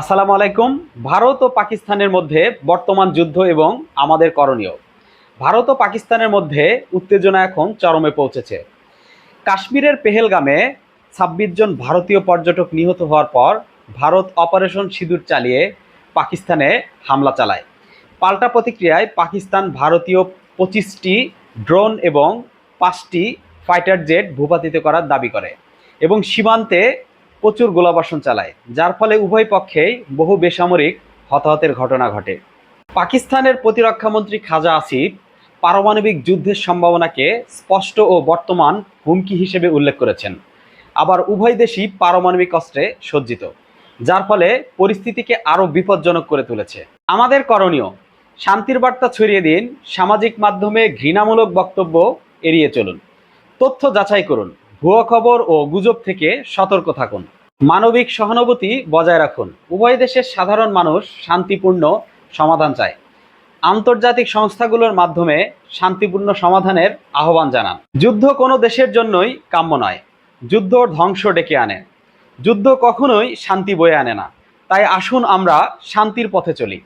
আসসালামু আলাইকুম। ভারত ও পাকিস্তানের মধ্যে বর্তমান যুদ্ধ এবং আমাদের করণীয়। ভারত ও পাকিস্তানের মধ্যে উত্তেজনা এখন চরমে পৌঁছেছে। কাশ্মীরের পেহেলগামে ছাব্বিশ জন ভারতীয় পর্যটক নিহত হওয়ার পর ভারত অপারেশন সিঁদুর চালিয়ে পাকিস্তানে হামলা চালায়। পাল্টা প্রতিক্রিয়ায় পাকিস্তান ভারতীয় পঁচিশটি ড্রোন এবং পাঁচটি ফাইটার জেট ভূপাতিত করার দাবি করে এবং সীমান্তে প্রচুর গোলাবর্ষণ চালায়, যার ফলে উভয় পক্ষেই বহু বেসামরিক হতাহতের ঘটনা ঘটে। পাকিস্তানের প্রতিরক্ষামন্ত্রী খাজা আসিফ পারমাণবিক যুদ্ধের সম্ভাবনাকে স্পষ্ট ও বর্তমান হুমকি হিসেবে উল্লেখ করেছেন। আবার উভয় দেশই পারমাণবিক অস্ত্রে সজ্জিত, যার ফলে পরিস্থিতিকে আরও বিপজ্জনক করে তুলেছে। আমাদের করণীয়, শান্তির বার্তা ছড়িয়ে দিন, সামাজিক মাধ্যমে ঘৃণামূলক বক্তব্য এড়িয়ে চলুন। তথ্য যাচাই করুন, ভুয়া খবর ও গুজব থেকে সতর্ক থাকুন। মানবিক সহানুভূতি বজায় রাখুন। উভয় দেশের সাধারণ মানুষ শান্তিপূর্ণ সমাধান চায়। আন্তর্জাতিক সংস্থাগুলোর মাধ্যমে শান্তিপূর্ণ সমাধানের আহ্বান জানান। যুদ্ধ কোনো দেশের জন্যই কাম্য নয়। যুদ্ধ ধ্বংস ডেকে আনে। যুদ্ধ কখনোই শান্তি বয়ে আনে না। তাই আসুন আমরা শান্তির পথে চলি।